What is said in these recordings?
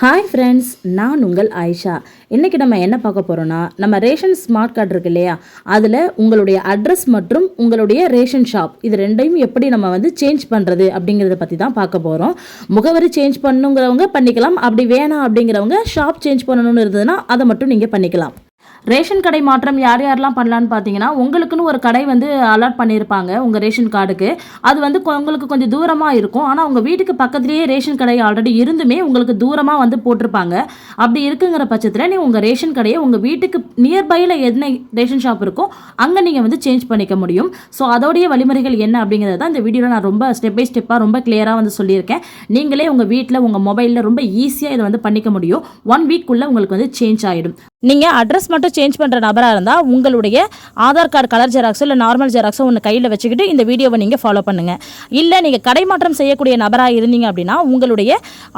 Hi friends நான் உங்கள் ஆயிஷா. இன்றைக்கி நம்ம என்ன பார்க்க போகிறோன்னா நம்ம ரேஷன் ஸ்மார்ட் கார்டு இருக்கு இல்லையா? அதில் உங்களுடைய அட்ரஸ் மற்றும் உங்களுடைய ரேஷன் ஷாப் இது ரெண்டையும் எப்படி நம்ம வந்து சேஞ்ச் பண்ணுறது அப்படிங்கிறத பற்றி தான் பார்க்க போகிறோம் முகவரி சேஞ்ச் பண்ணுங்கிறவங்க பண்ணிக்கலாம் அப்படி வேணாம் அப்படிங்கிறவங்க ஷாப் சேஞ்ச் பண்ணணும்னு இருந்ததுன்னா அதை மட்டும் நீங்கள் பண்ணிக்கலாம். ரேஷன் கடை மாற்றம் யார் யாரெல்லாம் பண்ணலான்னு பார்த்தீங்கன்னா உங்களுக்குன்னு ஒரு கடை வந்து அலாட் பண்ணியிருப்பாங்க உங்கள் ரேஷன் கார்டுக்கு. அது வந்து கொ- உங்களுக்கு கொஞ்சம் தூரமாக இருக்கும். ஆனால் உங்கள் வீட்டுக்கு பக்கத்துலேயே ரேஷன் கடை ஆல்ரெடி இருந்துமே உங்களுக்கு தூரமாக வந்து போட்டிருப்பாங்க. அப்படி இருக்குங்கிற பட்சத்தில் நீ உங்கள் ரேஷன் கடையை உங்கள் வீட்டுக்கு நியர்பையில் என்ன ரேஷன் ஷாப் இருக்கோ அங்கே நீங்கள் வந்து சேஞ்ச் பண்ணிக்க முடியும். ஸோ அதோடைய வழிமுறைகள் என்ன அப்படிங்கிறத தான் இந்த வீடியோவில் நான் ரொம்ப ஸ்டெப் பை ஸ்டெப்பாக ரொம்ப கிளியராக வந்து சொல்லியிருக்கேன். நீங்களே உங்கள் வீட்டில் உங்கள் மொபைலில் ரொம்ப ஈஸியாக இதை வந்து பண்ணிக்க முடியும். ஒன் வீக்குள்ளே உங்களுக்கு வந்து சேஞ்ச் ஆகிடும் நீங்கள் அட்ரஸ் மட்டும் சேஞ்ச் பண்ணுற நபராக இருந்தால் உங்களுடைய ஆதார் கார்டு கலர் ஜெராக்ஸோ இல்லை நார்மல் ஜெராக்ஸோ ஒன்று கையில் வச்சுக்கிட்டு இந்த வீடியோவை நீங்கள் ஃபாலோ பண்ணுங்கள் இல்லை நீங்கள் கடை மாற்றம் செய்யக்கூடிய நபராக இருந்தீங்க அப்படின்னா உங்களுடைய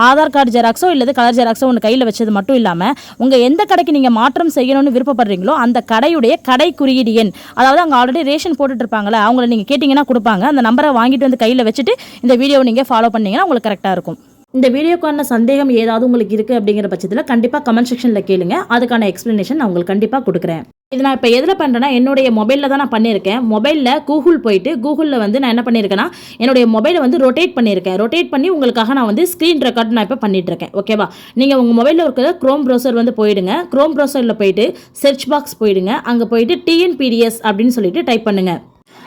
ஆதார் கார்டு ஜெராக்ஸோ இல்லது கலர் ஜெராக்ஸோ ஒன்று கையில் வச்சது மட்டும் இல்லாமல் உங்கள் எந்த கடைக்கு நீங்கள் மாற்றம் செய்யணும்னு விருப்பப்படுறீங்களோ அந்த கடையுடைய கடை குறியீடு எண் அதாவது அங்கே ஆல்ரெடி ரேஷன் போட்டுட்டு இருப்பாங்களே அவங்கள நீங்கள் கேட்டிங்கன்னா கொடுப்பாங்க. அந்த நம்பரை வாங்கிட்டு வந்து கையில் வச்சுட்டு இந்த வீடியோவை நீங்கள் ஃபாலோ பண்ணிங்கன்னா உங்களுக்கு கரெக்டாக இருக்கும். இந்த வீடியோக்கான சந்தேகம் ஏதாவது உங்களுக்கு இருக்குது அப்படிங்கிற பட்சத்தில் கண்டிப்பாக கமெண்ட் செக்ஷனில் கேளுங்க. அதுக்கான எக்ஸ்ப்ளனேஷன் நான் உங்களுக்கு கண்டிப்பாக கொடுக்குறேன். இது நான் இப்போ எதில் பண்ணுறேன்னா என்னுடைய மொபைலில் தான் நான் பண்ணியிருக்கேன். மொபைலில் கூகுள் போயிட்டு கூகுளில் வந்து நான் என்ன பண்ணியிருக்கேன்னா என்னுடைய மொபைலை வந்து ரொட்டேட் பண்ணியிருக்கேன். ரொட்டேட் பண்ணி உங்களுக்காக நான் வந்து ஸ்க்ரீன் ரெக்கார்ட் நான் இப்போ பண்ணிட்டுருக்கேன். ஓகேவா நீங்கள் உங்கள் மொபைலில் இருக்கிற க்ரோம் ப்ரௌசர் வந்து போயிடுங்க. க்ரோம் ப்ரௌசரில் போயிட்டு சர்ச் பாக்ஸ் போயிடுங்க. அங்கே போயிட்டு டிஎன்பிடிஎஸ் அப்படின்னு சொல்லிட்டு டைப் பண்ணுங்கள்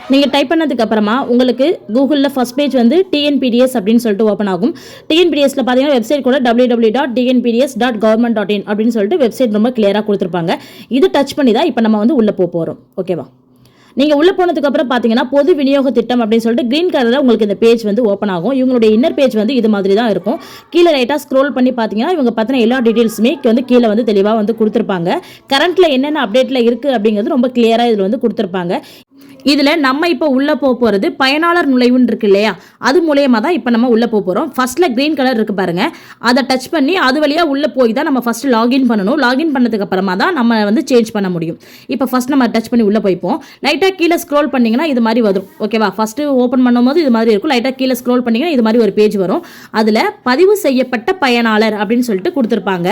நீங்கள் டைப் பண்ணதுக்கு அப்புறமா உங்களுக்கு கூகுளில் ஃபஸ்ட் பேஜ் வந்து டிஎன்பிடிஎஸ் அப்படின்னு சொல்லிட்டு ஓப்பன் ஆகும். டிஎன்பிடிஎஸ்ல பார்த்தீங்கன்னா வெப்சைட் கூட W W dot TNPDS dot government dot in அப்படின்னு சொல்லிட்டு வெப்சைட் ரொம்ப கிளியராக கொடுத்துருப்பாங்க. இது டச் பண்ணி தான் இப்போ நம்ம வந்து உள்ளே போக போகிறோம் ஓகேவா நீங்கள் உள்ளே போனதுக்கப்புறம் பார்த்தீங்கன்னா பொது விநியோக திட்டம் அப்படின்னு சொல்லிட்டு க்ரீன் கலரில் உங்களுக்கு இந்த பேஜ் வந்து ஓப்பன் ஆகும். இவங்களுடைய இன்னர் பேஜ் வந்து இது மாதிரி தான் இருக்கும். கீழே ரைட்டாக ஸ்க்ரோல் பண்ணி பார்த்தீங்கன்னா இவங்க பார்த்தினா எல்லா டீட்டெயில்ஸுமே வந்து கீழே வந்து தெளிவாக வந்து கொடுத்துருப்பாங்க. கரண்ட்டில் என்னென்ன அப்டேட்டில் இருக்குது அப்படிங்கிறது ரொம்ப கிளியராக இதில் வந்து கொடுத்துருப்பாங்க. இதில் நம்ம இப்போ உள்ளே போக போகிறது பயனாளர் நுழைவுன்னு இருக்கு இல்லையா? அது மூலயமா தான் இப்போ நம்ம உள்ளே போக போகிறோம் ஃபர்ஸ்ட்டில் க்ரீன் கலர் இருக்குது பாருங்கள் அதை டச் பண்ணி அது வழியாக உள்ளே போய் தான் நம்ம ஃபஸ்ட்டு லாகின் பண்ணணும். லாகின் பண்ணதுக்கு அப்புறமா தான் நம்ம வந்து சேஞ்ச் பண்ண முடியும். இப்போ ஃபஸ்ட் நம்ம டச் பண்ணி உள்ளே போய்ப்போம். லைட்டாக கீழே ஸ்க்ரோல் பண்ணிங்கன்னா இது மாதிரி வரும். ஓகேவா ஃபஸ்ட்டு ஓப்பன் பண்ணும்போது இது மாதிரி இருக்கும். லைட்டாக கீழே ஸ்க்ரோல் பண்ணிங்கன்னா இது மாதிரி ஒரு பேஜ் வரும். அதில் பதிவு செய்யப்பட்ட பயனாளர் அப்படின்னு சொல்லிட்டு கொடுத்துருப்பாங்க.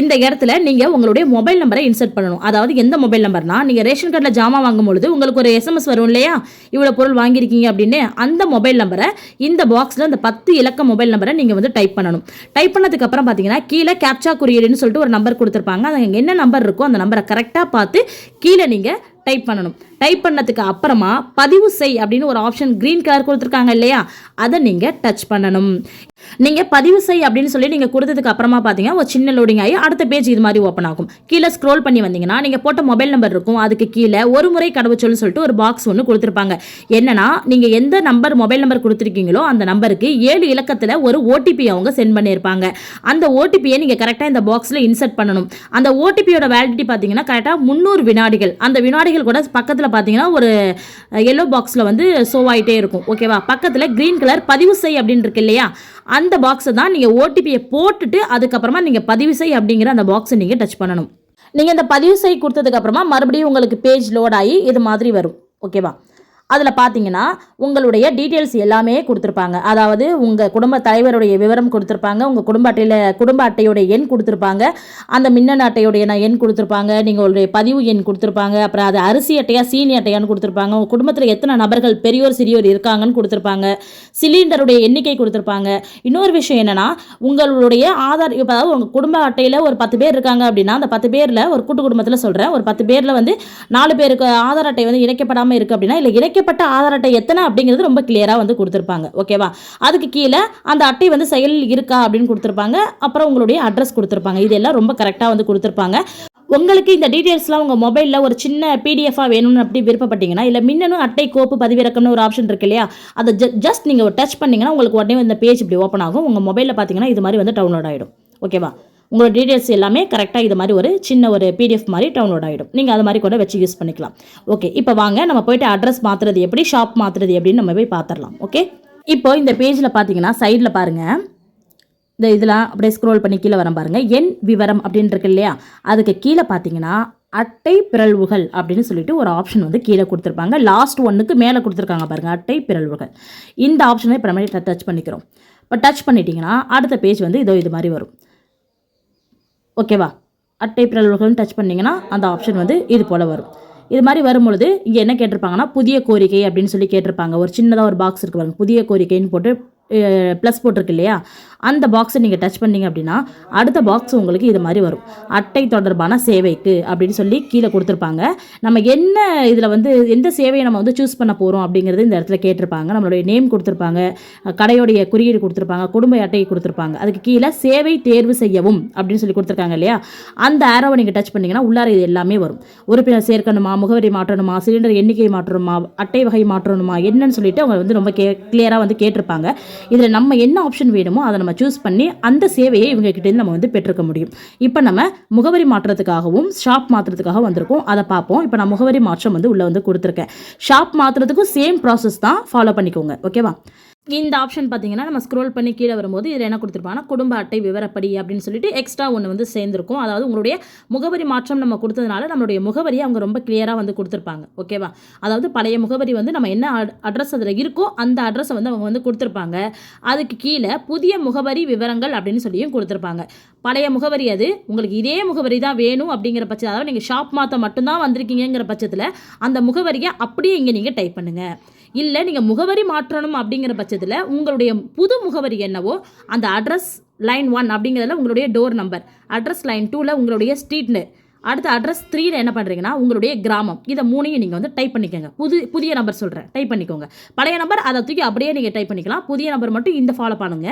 இந்த இடத்துல நீங்கள் உங்களுடைய மொபைல் நம்பரை இன்சர்ட் பண்ணணும். அதாவது எந்த மொபைல் நம்பர்னா நீங்கள் ரேஷன் கார்டில் ஜாமான் வாங்கும் பொழுது உங்களுக்கு ஒரு எஸ்எம்எஸ் வரும் இல்லையா இவ்வளோ பொருள் வாங்கியிருக்கீங்க அப்படின்னு அந்த மொபைல் நம்பரை இந்த பாக்ஸில் இந்த பத்து இலக்க மொபைல் நம்பரை நீங்கள் வந்து டைப் பண்ணணும். டைப் பண்ணதுக்கப்புறம் பார்த்தீங்கன்னா கீழே கேப்சா குறியீடுன்னு சொல்லிட்டு ஒரு நம்பர் கொடுத்துருப்பாங்க. அது என்ன நம்பர் இருக்கோ அந்த நம்பரை கரெக்டாக பார்த்து கீழே நீங்கள் டைப் பண்ணணும். டைப் பண்ணதுக்கு அப்புறமா பதிவு செய் அப்படின்னு ஒரு ஆப்ஷன் க்ரீன் கலர் கொடுத்துருக்காங்க இல்லையா? அதை நீங்கள் டச் பண்ணணும். நீங்கள் பதிவு செய் அப்படின்னு சொல்லி நீங்கள் கொடுத்ததுக்கு அப்புறமா பார்த்தீங்கன்னா ஒரு சின்ன லோடிங் ஆகி அடுத்த பேஜ் இது மாதிரி ஓப்பன் ஆகும். கீழே ஸ்க்ரோல் பண்ணி வந்தீங்கன்னா நீங்கள் போட்ட மொபைல் நம்பர் இருக்கும். அதுக்கு கீழே ஒரு முறை கடவுச்சொல் சொல்லிட்டு ஒரு பாக்ஸ் ஒன்று கொடுத்துருப்பாங்க. என்னன்னா நீங்கள் எந்த நம்பர் மொபைல் நம்பர் கொடுத்துருக்கீங்களோ அந்த நம்பருக்கு ஏழு இலக்கத்தில் ஒரு ஓடிபி அவங்க சென்ட் பண்ணியிருப்பாங்க. அந்த ஓடிபியை நீங்கள் கரெக்டாக இந்த பாக்ஸில் இன்சர்ட் பண்ணணும். அந்த ஓடிபியோட வேலிடிட்டி பார்த்தீங்கன்னா கரெக்டாக முந்நூறு வினாடிகள். அந்த வினாடிகள் கூட பக்கத்தில் பார்த்தீங்கன்னா ஒரு எல்லோ பாக்ஸில் வந்து ஷோ ஆகிட்டே இருக்கும். ஓகேவா பக்கத்தில் க்ரீன் கலர் பதிவு செய் அப்படின்னு இருக்கு இல்லையா? அந்த பாக்ஸை தான் நீங்கள் ஓடிபியை போட்டுட்டு அதுக்கப்புறமா நீங்கள் பதிவு செய் அப்படிங்கிற அந்த பாக்ஸை நீங்கள் டச் பண்ணணும். நீங்கள் இந்த பதிவு செய் கொடுத்ததுக்கு அப்புறமா மறுபடியும் உங்களுக்கு பேஜ் லோட் ஆகி இது மாதிரி வரும். ஓகேவா அதில் பார்த்தீங்கன்னா உங்களுடைய டீட்டெயில்ஸ் எல்லாமே கொடுத்துருப்பாங்க. அதாவது உங்கள் குடும்ப தலைவருடைய விவரம் கொடுத்துருப்பாங்க உங்கள் குடும்ப அட்டையில் குடும்ப அட்டையுடைய எண் கொடுத்துருப்பாங்க அந்த மின்னணு அட்டையுடைய நான் எண் கொடுத்துருப்பாங்க நீங்கள் உங்களுடைய பதிவு எண் கொடுத்துருப்பாங்க அப்புறம் அது அரிசி அட்டையா சீனி அட்டையான்னு கொடுத்துருப்பாங்க உங்கள் குடும்பத்தில் எத்தனை நபர்கள் பெரியோர் சிறியோர் இருக்காங்கன்னு கொடுத்துருப்பாங்க சிலிண்டருடைய எண்ணிக்கை கொடுத்துருப்பாங்க. இன்னொரு விஷயம் என்னென்னா உங்களுடைய ஆதார் இப்போ அதாவது உங்கள் குடும்ப அட்டையில் ஒரு பத்து பேர் இருக்காங்க அப்படின்னா அந்த பத்து பேரில் ஒரு கூட்டு குடும்பத்தில் சொல்கிறேன் ஒரு பத்து பேரில் வந்து நாலு பேருக்கு ஆதார் அட்டை வந்து இணைக்கப்படாமல் இருக்குது அப்படின்னா இல்லை இணைக்கப்பட்ட ஆதார் அட்டை எத்தனை அப்படிங்கிறது ரொம்ப கிளியராக வந்து கொடுத்துருப்பாங்க. ஓகேவா அதுக்கு கீழே அந்த அட்டை வந்து செயலில் இருக்கா அப்படின்னு கொடுத்துருப்பாங்க. அப்புறம் உங்களுடைய அட்ரஸ் கொடுத்துருப்பாங்க. இதெல்லாம் ரொம்ப கரெக்டாக வந்து கொடுத்துருப்பாங்க. உங்களுக்கு இந்த டீட்டெயில்ஸ்லாம் உங்கள் மொபைலில் ஒரு சின்ன பிடிஎஃபாக வேணும்னு அப்படி விருப்பப்பட்டீங்கன்னா இல்லை மின்னணு அட்டை கோப்பு பதிவிறக்கம்னு ஒரு ஆப்ஷன் இருக்கு இல்லையா? அதை ஜஸ்ட் நீங்கள் டச் பண்ணிங்கன்னா உங்களுக்கு உடனே இந்த பேஜ் இப்படி ஓப்பன் ஆகும். உங்கள் மொபைலில் பார்த்தீங்கன்னா இது மாதிரி வந்து டவுன்லோட் ஆகிடும் ஓகேவா உங்களோட டீட்டெயில்ஸ் எல்லாமே கரெக்டாக இது மாதிரி ஒரு சின்ன ஒரு பிடிஎஃப் மாதிரி டவுன்லோட் ஆகிடும் நீங்கள் அது மாதிரி கூட வச்சு யூஸ் பண்ணிக்கலாம். ஓகே இப்போ வாங்க நம்ம போயிட்டு அட்ரஸ் மாற்றுறது எப்படி ஷாப் மாற்றுறது எப்படின்னு நம்ம போய் பார்த்துடலாம் ஓகே இப்போ இந்த பேஜில் பார்த்தீங்கன்னா சைடில் பாருங்கள் இந்த இதெல்லாம் அப்படியே ஸ்க்ரோல் பண்ணி கீழே வரம் பாருங்கள் என் விவரம் அப்படின்னு இருக்கு இல்லையா? அதுக்கு கீழே பார்த்தீங்கன்னா அட்டை பிறழ்வுகள் அப்படின்னு சொல்லிட்டு ஒரு ஆப்ஷன் வந்து கீழே கொடுத்துருப்பாங்க. லாஸ்ட் ஒன்றுக்கு மேலே கொடுத்துருக்காங்க பாருங்கள் அட்டை பிறழ்வுகள். இந்த ஆப்ஷனை இப்போ நம்ம டச் பண்ணிக்கிறோம். இப்போ டச் பண்ணிட்டீங்கன்னா அடுத்த பேஜ் வந்து இதோ இது மாதிரி வரும். ஓகேவா? அட்டை பிறழ்வுகள்னு டச் பண்ணிங்கன்னா அந்த ஆப்ஷன் வந்து இது போல் வரும். இது மாதிரி வரும்பொழுது இங்கே என்ன கேட்டிருப்பாங்கன்னா புதிய கோரிக்கை அப்படின்னு சொல்லி கேட்டிருப்பாங்க. ஒரு சின்னதாக ஒரு பாக்ஸ் இருக்கு பாருங்க. புதிய கோரிக்கைன்னு போட்டு ப்ளஸ் போட்டிருக்கு இல்லையா? அந்த பாக்ஸை நீங்கள் டச் பண்ணீங்க அப்படின்னா அடுத்த பாக்ஸ் உங்களுக்கு இது மாதிரி வரும். அட்டை தொடர்பான சேவைக்கு அப்படின்னு சொல்லி கீழே கொடுத்துருப்பாங்க. நம்ம என்ன இதில் வந்து எந்த சேவையை நம்ம வந்து சூஸ் பண்ண போகிறோம் அப்படிங்கிறது இந்த இடத்துல கேட்டிருப்பாங்க. நம்மளுடைய நேம் கொடுத்துருப்பாங்க கடையோடைய குறியீடு கொடுத்துருப்பாங்க குடும்ப அட்டையை கொடுத்துருப்பாங்க. அதுக்கு கீழே சேவை தேர்வு செய்யவும் அப்படின்னு சொல்லி கொடுத்துருக்காங்க இல்லையா? அந்த ஆரோவை நீங்கள் டச் பண்ணீங்கன்னா உள்ளார இது எல்லாமே வரும். உறுப்பினர் சேர்க்கணுமா முகவரி மாற்றணுமா சிலிண்டர் எண்ணிக்கை மாற்றணுமா அட்டை வகை மாற்றணுமா என்னன்னு சொல்லிட்டு அவங்க வந்து ரொம்ப கே கிளியராக வந்து கேட்டிருப்பாங்க. இதில் நம்ம என்ன ஆப்ஷன் வேணுமோ அதை நம்ம சூஸ் பண்ணி அந்த சேவையை இவங்க கிட்டேருந்து நம்ம வந்து பெற்றுக்க முடியும். இப்போ நம்ம முகவரி மாற்றத்துக்காகவும் ஷாப் மாற்றுறதுக்காக வந்திருக்கோம். அதை பார்ப்போம். இப்போ நான் முகவரி மாற்றம் வந்து உள்ளே வந்து கொடுத்துருக்கேன். ஷாப் மாற்றுறதுக்கும் சேம் ப்ராசஸ் தான் ஃபாலோ பண்ணிக்கோங்க. ஓகேவா இந்த ஆப்ஷன் பார்த்தீங்கன்னா நம்ம ஸ்க்ரோல் பண்ணி கீழே வரும்போது இதில் என்ன கொடுத்துருப்பாங்கன்னா குடும்ப அட்டை விவரப்படி அப்படின்னு சொல்லிட்டு எக்ஸ்ட்ரா ஒன்று வந்து சேர்ந்துருக்கும். அதாவது உங்களுடைய முகவரி மாற்றம் நம்ம கொடுத்ததுனால நம்மளுடைய முகவரியை அவங்க ரொம்ப கிளியராக வந்து கொடுத்துருப்பாங்க. ஓகேவா அதாவது பழைய முகவரி வந்து நம்ம என்ன அட்ரஸ் அதில் இருக்கோ அந்த அட்ரஸை வந்து அவங்க வந்து கொடுத்துருப்பாங்க. அதுக்கு கீழே புதிய முகவரி விவரங்கள் அப்படின்னு சொல்லியும் கொடுத்துருப்பாங்க. பழைய முகவரி அது. உங்களுக்கு இதே முகவரி தான் வேணும் அப்படிங்கிற பட்சத்தில் அதாவது நீங்கள் ஷாப் மாற்ற மட்டும்தான் வந்திருக்கீங்கிற பட்சத்தில் அந்த முகவரியை அப்படியே இங்கே நீங்கள் டைப் பண்ணுங்கள் இல்லை நீங்கள் முகவரி மாற்றணும் அப்படிங்கிற பட்சத்தில் உங்களுடைய புது முகவரி என்னவோ அந்த அட்ரஸ் லைன் ஒன் அப்படிங்கிறதுல உங்களுடைய டோர் நம்பர் அட்ரஸ் லைன் டூவில் உங்களுடைய ஸ்ட்ரீட்னு அடுத்த அட்ரஸ் த்ரீல என்ன பண்ணுறீங்கன்னா உங்களுடைய கிராமம். இதை மூணையும் நீங்கள் வந்து டைப் பண்ணிக்கோங்க. புது புதிய நம்பர் சொல்கிறேன் டைப் பண்ணிக்கோங்க. பழைய நம்பர் அதை தூக்கி அப்படியே நீங்கள் டைப் பண்ணிக்கலாம். புதிய நம்பர் மட்டும் இந்த ஃபாலோ பண்ணுங்க.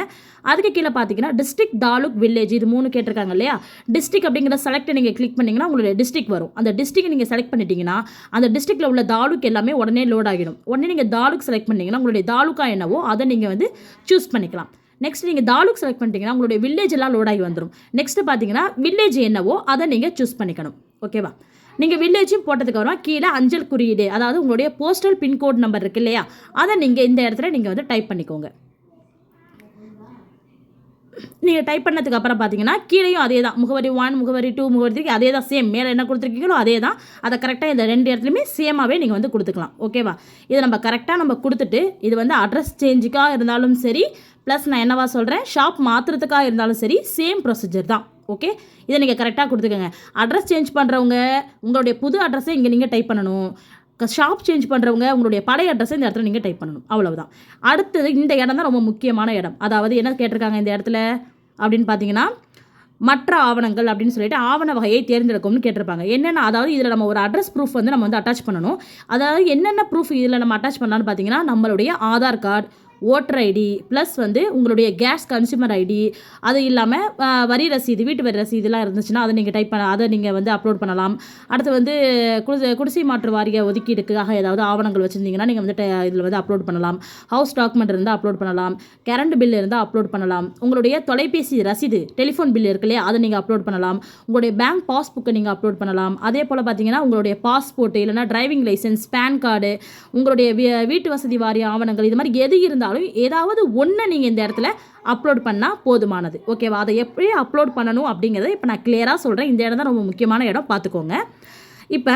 அதுக்கு கீழே பார்த்தீங்கன்னா டிஸ்ட்ரிக்ட் தாலுக் வில்லேஜ் இது மூணு கேட்டிருக்காங்க இல்லையா? டிஸ்ட்ரிக் அப்படிங்கிற செலக்ட் நீங்கள் கிளிக் பண்ணிங்கன்னா உங்களுடைய டிஸ்ட்ரிக் வரும். அந்த டிஸ்ட்ரிக்ட் நீங்கள் செலக்ட் பண்ணிட்டீங்கன்னா அந்த டிஸ்ட்ரிக்ட்டில் உள்ள தாலுக் எல்லாமே உடனே லோட் ஆகிடும். உடனே நீங்கள் தாலுக் செலக்ட் பண்ணீங்கன்னா உங்களுடைய தாலுக்கா என்னவோ அதை நீங்கள் வந்து சூஸ் பண்ணிக்கலாம். நெக்ஸ்ட் நீங்கள் தாலுக் செலக்ட் பண்ணிட்டீங்கன்னா உங்களுடைய வில்லேஜ் எல்லாம் லோட் ஆகி வந்துடும் நெக்ஸ்ட் பார்த்தீங்கன்னா வில்லேஜ் என்னவோ அதை நீங்கள் சூஸ் பண்ணிக்கணும். ஓகேவா நீங்கள் வில்லேஜும் போட்டதுக்கு அப்புறமா கீழே அஞ்சல் குறியீடு அதாவது உங்களுடைய போஸ்டல் பின்கோட் நம்பர் இருக்கு இல்லையா? அதை நீங்கள் இந்த இடத்துல நீங்கள் வந்து டைப் பண்ணிக்கோங்க. நீங்கள் டைப் பண்ணதுக்கு அப்புறம் பார்த்தீங்கன்னா கீழேயும் அதே தான் முகவரி ஒன் முகவரி டூ முகவரி த்ரீ அதே தான் சேம் மேலே என்ன கொடுத்துருக்கீங்களோ அதே தான் அதை கரெக்டாக இந்த ரெண்டு இடத்துலையுமே சேமாகவே நீங்கள் வந்து கொடுத்துக்கலாம். ஓகேவா இதை நம்ம கரெக்டாக நம்ம கொடுத்துட்டு இது வந்து அட்ரஸ் சேஞ்சுக்காக இருந்தாலும் சரி ப்ளஸ் நான் என்னவா சொல்கிறேன் ஷாப் மாற்றுறதுக்காக இருந்தாலும் சரி சேம் ப்ரொசீஜர் தான். ஓகே இதை நீங்கள் கரெக்டாக கொடுத்துக்கோங்க. அட்ரஸ் சேஞ்ச் பண்ணுறவங்க உங்களுடைய புது அட்ரஸை இங்கே நீங்கள் டைப் பண்ணணும். ஷாப் சேஞ்ச் பண்ணுறவங்க உங்களுடைய பழைய அட்ரஸை இந்த இடத்துல நீங்கள் டைப் பண்ணணும். அவ்வளவுதான். அடுத்தது இந்த இடம் தான் ரொம்ப முக்கியமான இடம். அதாவது என்ன கேட்டிருக்காங்க இந்த இடத்துல? அப்படின்னு பார்த்தீங்கன்னா மற்ற ஆவணங்கள் அப்படின்னு சொல்லிட்டு ஆவண வகையை தேர்ந்தெடுக்கும்னு கேட்டிருப்பாங்க. என்னென்ன அதாவது இதில் நம்ம ஒரு அட்ரஸ் ப்ரூஃப் வந்து நம்ம வந்து அட்டாச் பண்ணணும். அதாவது என்னென்ன ப்ரூஃப் இதில் நம்ம அட்டாச் பண்ணலான்னு பார்த்தீங்கன்னா நம்மளுடைய Aadhaar card voter ID plus வந்து உங்களுடைய கேஸ் கன்சியூமர் ஐடி அது இல்லாமல் வரி ரசீது வீட்டு வரி ரசீதுலாம் இருந்துச்சுன்னா அதை நீங்கள் டைப் பண்ண அதை நீங்கள் வந்து அப்லோட் பண்ணலாம். அடுத்து வந்து குடிசை குடிசை மாற்று வாரிய ஒதுக்கீடுக்காக ஏதாவது ஆவணங்கள் வச்சுருந்தீங்கன்னா நீங்கள் வந்து இதில் வந்து அப்லோட் பண்ணலாம். ஹவுஸ் டாக்குமெண்ட் இருந்தால் அப்லோட் பண்ணலாம். கரண்ட் பில் இருந்தால் அப்லோட் பண்ணலாம். உங்களுடைய தொலைபேசி ரசீது டெலிஃபோன் பில் இருக்கு இல்லையா அதை நீங்கள் அப்லோட் பண்ணலாம். உங்களுடைய பேங்க் பாஸ்புக்கை நீங்கள் அப்லோட் பண்ணலாம். அதே போல் பார்த்தீங்கன்னா உங்களுடைய பாஸ்போர்ட் இல்லைனா டிரைவிங் லைசன்ஸ் பேன் கார்டு உங்களுடைய வீட்டு வசதி வாரிய ஆவணங்கள் இது மாதிரி எது இருந்தால் இருந்தாலும் ஏதாவது ஒன்று நீங்கள் இந்த இடத்துல அப்லோட் பண்ணால் போதுமானது. ஓகேவா அதை எப்படி அப்லோட் பண்ணணும் அப்படிங்கிறத இப்போ நான் கிளியராக சொல்கிறேன் இந்த இடம் தான் ரொம்ப முக்கியமான இடம். பார்த்துக்கோங்க. இப்போ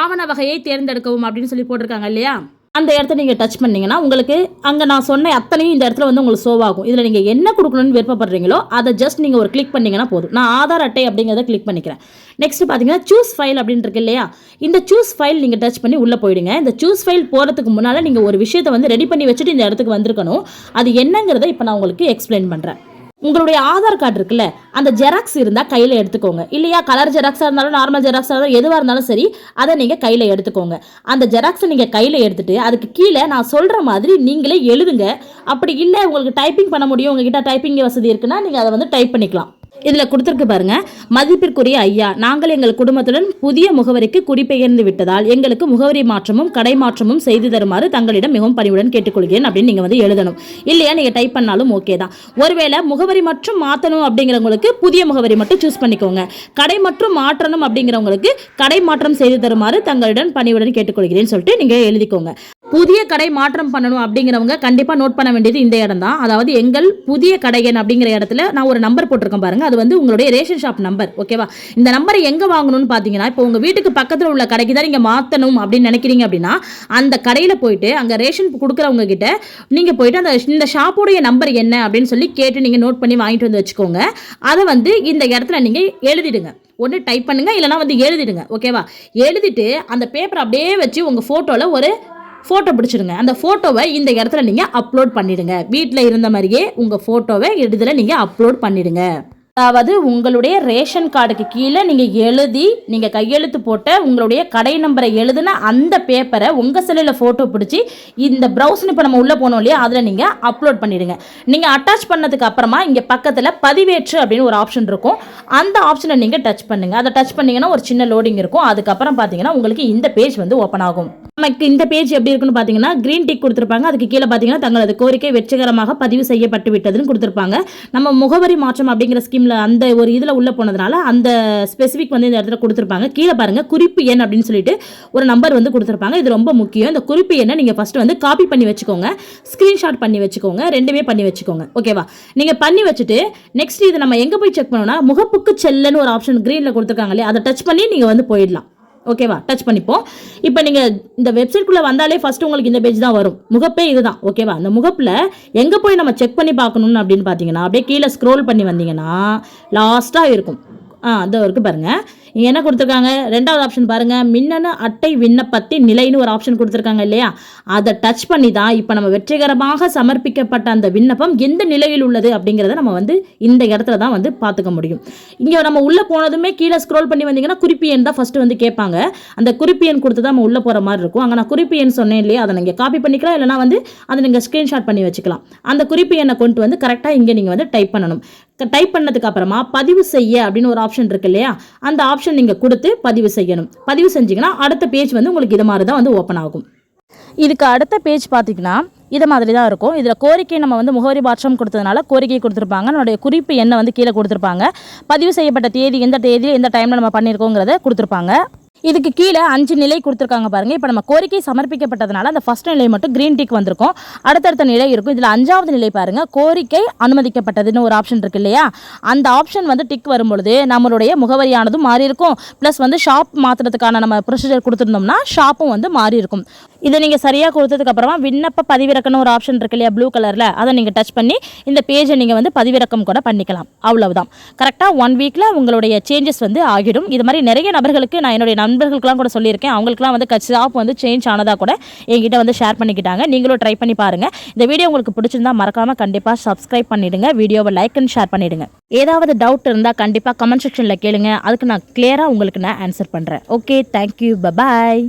ஆவண வகையை தேர்ந்தெடுக்கவும் அப்படின்னு சொல்லி போட்டிருக்காங்க இல்லையா? அந்த இடத்த நீங்கள் டச் பண்ணிங்கன்னா உங்களுக்கு அங்கே நான் சொன்ன அத்தனையும் இந்த இடத்துல வந்து உங்களுக்கு show ஆகும். இதில் நீங்கள் என்ன கொடுக்கணும்னு விருப்பப்படுறீங்களோ அதை ஜஸ்ட் நீங்கள் ஒரு கிளிக் பண்ணிங்கன்னா போதும். நான் ஆதார் அட்டை அப்படிங்கிறத கிளிக் பண்ணிக்கிறேன். நெக்ஸ்ட் பார்த்தீங்கன்னா சூஸ் ஃபைல் அப்படின்னு இருக்கு இல்லையா? இந்த சூஸ் ஃபைல் நீங்கள் டச் பண்ணி உள்ளே போயிடுங்க. இந்த சூஸ் ஃபைல் போகிறதுக்கு முன்னால் நீங்கள் ஒரு விஷயத்தை வந்து ரெடி பண்ணி வச்சுட்டு இந்த இடத்துக்கு வந்திருக்கணும். அது என்னங்கிறத இப்போ நான் உங்களுக்கு எக்ஸ்பிளைன் பண்ணுறேன் உங்களுடைய ஆதார் கார்டு இருக்குல்ல அந்த ஜெராக்ஸ் இருந்தால் கையில் எடுத்துக்கோங்க. இல்லையா? கலர் ஜெராக்ஸாக இருந்தாலும் நார்மல் ஜெராக்ஸாக இருந்தாலும் எதுவாக இருந்தாலும் சரி அதை நீங்கள் கையில் எடுத்துக்கோங்க. அந்த ஜெராக்ஸை நீங்கள் கையில் எடுத்துகிட்டு அதுக்கு கீழே நான் சொல்கிற மாதிரி நீங்களே எழுதுங்க. அப்படி இல்லை உங்களுக்கு டைப்பிங் பண்ண முடியும் உங்ககிட்ட டைப்பிங் வசதி இருக்குன்னா நீங்கள் அதை வந்து டைப் பண்ணிக்கலாம். இதில் கொடுத்துருக்கு பாருங்க. மதிப்பிற்குரிய ஐயா நாங்கள் எங்கள் குடும்பத்துடன் புதிய முகவரிக்கு குடிபெயர்ந்து விட்டதால் எங்களுக்கு முகவரி மாற்றமும் கடை மாற்றமும் செய்து தருமாறு தங்களிடம் மிகவும் பணிவுடன் கேட்டுக்கொள்கிறேன் அப்படின்னு நீங்கள் வந்து எழுதணும். இல்லையா? நீங்கள் டைப் பண்ணாலும் ஓகே தான். ஒருவேளை முகவரி மற்றும் மாற்றணும் அப்படிங்கிறவங்களுக்கு புதிய முகவரி மட்டும் சூஸ் பண்ணிக்கோங்க. கடை மற்றும் மாற்றணும் அப்படிங்கிறவங்களுக்கு கடை மாற்றம் செய்து தருமாறு தங்களிடம் பணிவுடன் கேட்டுக்கொள்கிறேன்னு சொல்லிட்டு நீங்கள் எழுதிக்கோங்க. புதிய கடை மாற்றம் பண்ணணும் அப்படிங்கிறவங்க கண்டிப்பாக நோட் பண்ண வேண்டியது இந்த இடம் தான் அதாவது எங்கள் புதிய கடையன் அப்படிங்கிற இடத்துல நான் ஒரு நம்பர் போட்டிருக்கேன் பாருங்க. அது வந்து உங்களுடைய ரேஷன் ஷாப் நம்பர் ஓகேவா இந்த நம்பரை எங்கே வாங்கணும்னு பார்த்தீங்கன்னா இப்போ உங்கள் வீட்டுக்கு பக்கத்தில் உள்ள கடைக்கு தான் நீங்கள் மாற்றணும் அப்படின்னு நினைக்கிறீங்க அப்படின்னா அந்த கடையில் போயிட்டு அங்கே ரேஷன் கொடுக்குறவங்க கிட்ட நீங்கள் போயிட்டு அந்த இந்த ஷாப்போடைய நம்பர் என்ன அப்படின்னு சொல்லி கேட்டு நீங்கள் நோட் பண்ணி வாங்கிட்டு வந்து வச்சுக்கோங்க. அதை வந்து இந்த இடத்துல நீங்கள் எழுதிடுங்க. ஒன்று டைப் பண்ணுங்க இல்லைனா வந்து எழுதிடுங்க ஓகேவா எழுதிட்டு அந்த பேப்பரை அப்படியே வச்சு உங்கள் ஃபோட்டோவில் ஒரு ஃபோட்டோ பிடிச்சிடுங்க. அந்த ஃபோட்டோவை இந்த இடத்துல நீங்கள் அப்லோட் பண்ணிடுங்க. வீட்டில் இருந்த மாதிரியே உங்கள் ஃபோட்டோவை இதில் நீங்கள் அப்லோட் பண்ணிடுங்க. அதாவது உங்களுடைய ரேஷன் கார்டுக்கு கீழே நீங்கள் எழுதி நீங்கள் கையெழுத்து போட்ட உங்களுடைய கடை நம்பரை எழுதின அந்த பேப்பரை உங்கள் செல்லில் ஃபோட்டோ பிடிச்சி இந்த ப்ரௌசன் இப்போ நம்ம உள்ளே போனோம் இல்லையா அதில் நீங்கள் அப்லோட் பண்ணிடுங்க. நீங்கள் அட்டாச் பண்ணதுக்கு அப்புறமா இங்கே பக்கத்தில் பதிவேற்று அப்படின்னு ஒரு ஆப்ஷன் இருக்கும். அந்த ஆப்ஷனை நீங்கள் டச் பண்ணுங்கள் அதை டச் பண்ணீங்கன்னா ஒரு சின்ன லோடிங் இருக்கும். அதுக்கப்புறம் பார்த்தீங்கன்னா உங்களுக்கு இந்த பேஜ் வந்து ஓப்பன் ஆகும். நமக்கு இந்த பேஜ் எப்படி இருக்குன்னு பார்த்தீங்கன்னா கிரீன் டிக் கொடுத்துருப்பாங்க. அதுக்கு கீழே பார்த்தீங்கன்னா தங்களது கோரிக்கை வெற்றிகரமாக பதிவு செய்யப்பட்டு விட்டதுன்னு கொடுத்துருப்பாங்க. நம்ம முகவரி மாற்றம் அப்படிங்கிற ஸ்கீமில் அந்த ஒரு இதில் உள்ள போனதுனால அந்த ஸ்பெசிஃபிக் வந்து இந்த இடத்துல கொடுத்துருப்பாங்க. கீழே பாருங்க குறிப்பு எண் அப்படின்னு சொல்லிட்டு ஒரு நம்பர் வந்து கொடுத்துருப்பாங்க. இது ரொம்ப முக்கியம். இந்த குறிப்பு எண்ணை நீங்கள் ஃபஸ்ட்டு வந்து காப்பி பண்ணி வச்சுக்கோங்க. ஸ்க்ரீன்ஷாட் பண்ணி வச்சுக்கோங்க. ரெண்டுமே பண்ணி வச்சுக்கோங்க. ஓகேவா நீங்கள் பண்ணி வச்சுட்டு நெக்ஸ்ட் இது நம்ம எங்கே போய் செக் பண்ணோம்னா முகப்புக்கு செல்லுன்னு ஒரு ஆப்ஷன் க்ரீனில் கொடுத்துருக்காங்க இல்லையா? அதை டச் பண்ணி நீங்கள் வந்து போயிடலாம். ஓகேவா டச் பண்ணிப்போம். இப்போ நீங்கள் இந்த வெப்சைட்குள்ளே வந்தாலே ஃபஸ்ட்டு உங்களுக்கு இந்த பேஜ் தான் வரும். முகப்பே இதுதான் ஓகேவா அந்த முகப்பில் எங்கே போய் நம்ம செக் பண்ணி பார்க்கணும்னு அப்படின்னு பார்த்தீங்கன்னா அப்படியே கீழே ஸ்க்ரோல் பண்ணி வந்தீங்கன்னா லாஸ்ட்டாக இருக்கும். ஆ அந்த இருக்குது பாருங்கள் இங்கே என்ன கொடுத்துருக்காங்க? ரெண்டாவது ஆப்ஷன் பாருங்கள் மின்னணு அட்டை விண்ணப்பத்தின் நிலைன்னு ஒரு ஆப்ஷன் கொடுத்துருக்காங்க இல்லையா? அதை டச் பண்ணி தான் இப்போ நம்ம வெற்றிகரமாக சமர்ப்பிக்கப்பட்ட அந்த விண்ணப்பம் எந்த நிலையில் உள்ளது அப்படிங்கிறத நம்ம வந்து இந்த இடத்துல தான் வந்து பார்த்துக்க முடியும். இங்கே நம்ம உள்ளே போனதுமே கீழே ஸ்க்ரோல் பண்ணி வந்தீங்கன்னா குறிப்பு எண் தான் ஃபஸ்ட்டு வந்து கேட்பாங்க. அந்த குறிப்பு எண் கொடுத்து தான் நம்ம உள்ளே போகிற மாதிரி இருக்கும். அங்கே நான் குறிப்பு எண் சொன்னேன் இல்லையா? அதை நீங்கள் காப்பி பண்ணிக்கலாம். இல்லைனா வந்து அதை நீங்கள் ஸ்க்ரீன்ஷாட் பண்ணி வச்சுக்கலாம். அந்த குறிப்பு எண்ணை கொண்டு வந்து கரெக்டாக இங்கே நீங்கள் வந்து டைப் பண்ணணும். டைப் பண்ணதுக்கு அப்புறமா பதிவு செய்ய அப்படின்னு ஒரு ஆப்ஷன் இருக்கு இல்லையா? அந்த ஆப்ஷன் நீங்கள் கொடுத்து பதிவு செய்யணும். பதிவு செஞ்சீங்கன்னா அடுத்த பேஜ் வந்து உங்களுக்கு இது மாதிரி தான் வந்து ஓப்பன் ஆகும். இதுக்கு அடுத்த பேஜ் பார்த்தீங்கன்னா இது மாதிரி தான் இருக்கும். இதில் கோரிக்கை நம்ம வந்து முகவரி மாற்றம் கொடுத்ததுனால கோரிக்கை கொடுத்துருப்பாங்க. நம்மளுடைய குறிப்பு என்ன வந்து கீழே கொடுத்துருப்பாங்க. பதிவு செய்யப்பட்ட தேதி எந்த தேதியில் எந்த டைமில் நம்ம பண்ணியிருக்கோங்கிறத கொடுத்துருப்பாங்க. இதுக்கு கீழே அஞ்சு நிலை கொடுத்துருக்காங்க பாருங்க. இப்போ நம்ம கோரிக்கை சமர்ப்பிக்கப்பட்டதுனால அந்த ஃபர்ஸ்ட் நிலை மட்டும் கிரீன் டிக் வந்திருக்கும். அடுத்தடுத்த நிலை இருக்கும். இதில் அஞ்சாவது நிலை பாருங்க. கோரிக்கை அனுமதிக்கப்பட்டதுன்னு ஒரு ஆப்ஷன் இருக்கு இல்லையா? அந்த ஆப்ஷன் வந்து டிக் வரும்பொழுது நம்மளுடைய முகவரியானதும் மாறி இருக்கும் ப்ளஸ் வந்து ஷாப் மாற்றுறதுக்கான நம்ம ப்ரொசீஜர் கொடுத்துருந்தோம்னா ஷாப்பும் வந்து மாறி இருக்கும் இதை நீங்கள் சரியாக கொடுத்ததுக்கு அப்புறமா விண்ணப்ப பதிவிறக்கணும் ஒரு ஆப்ஷன் இருக்கு இல்லையா ப்ளூ கலரில் அதை நீங்கள் டச் பண்ணி இந்த பேஜை நீங்கள் வந்து பதிவிறக்கம் கூட பண்ணிக்கலாம். அவ்வளவுதான். கரெக்டாக ஒன் வீக்கில் உங்களுடைய சேஞ்சஸ் வந்து ஆகிடும். இது மாதிரி நிறைய நபர்களுக்கு நான் என்னுடைய நண்பர்களுக்குலாம் கூட சொல்லியிருக்கேன். அவங்களுக்குலாம் வந்து ஷாப் வந்து சேஞ்ச் ஆனதாக கூட என்கிட்ட வந்து ஷேர் பண்ணிக்கிட்டாங்க. நீங்களும் ட்ரை பண்ணி பாருங்கள் இந்த வீடியோ உங்களுக்கு பிடிச்சிருந்தா மறக்காமல் கண்டிப்பாக சப்ஸ்கிரைப் பண்ணிவிடுங்க வீடியோவை லைக் அண்ட் ஷேர் பண்ணிவிடுங்க ஏதாவது டவுட் இருந்தால் கண்டிப்பாக கமெண்ட் செக்ஷனில் கேளுங்க. அதுக்கு நான் கிளியராக உங்களுக்கு நான் ஆன்சர் பண்ணுறேன் ஓகே தேங்க்யூ பபாய்